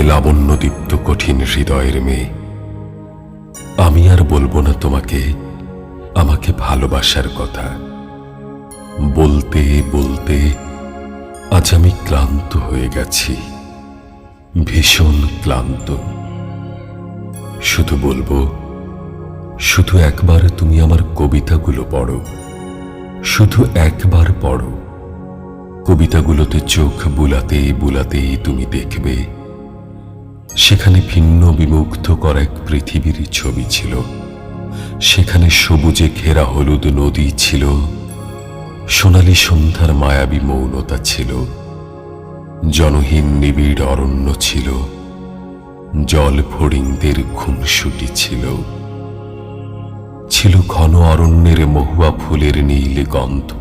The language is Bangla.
লাবণ্যদীপ্ত কঠিন হৃদয়ের মেয়ে, আমি আর বলব না তোমাকে, আমাকে ভালোবাসার কথা। বলতে বলতে আজ আমি ক্লান্ত হয়ে গেছি, ভীষণ ক্লান্ত। শুধু বলব, শুধু একবার তুমি আমার কবিতাগুলো পড়ো, শুধু একবার পড়ো। কবিতাগুলোতে চোখ বুলাতেই বুলাতেই তুমি দেখবে সেখানে ভিন্ন বিমুগ্ধ কর এক পৃথিবীর ছবি ছিল। সেখানে সবুজে ঘেরা হলুদ নদী ছিল। সোনালী সন্ধ্যার মায়াবী মৌনতা ছিল। জনহীন নিবিড় অরণ্য ছিল। জল ফড়িংদের খুনসুটি ছিল। ছিল ঘন অরণ্যের মহুয়া ফুলের নীল গন্ধ।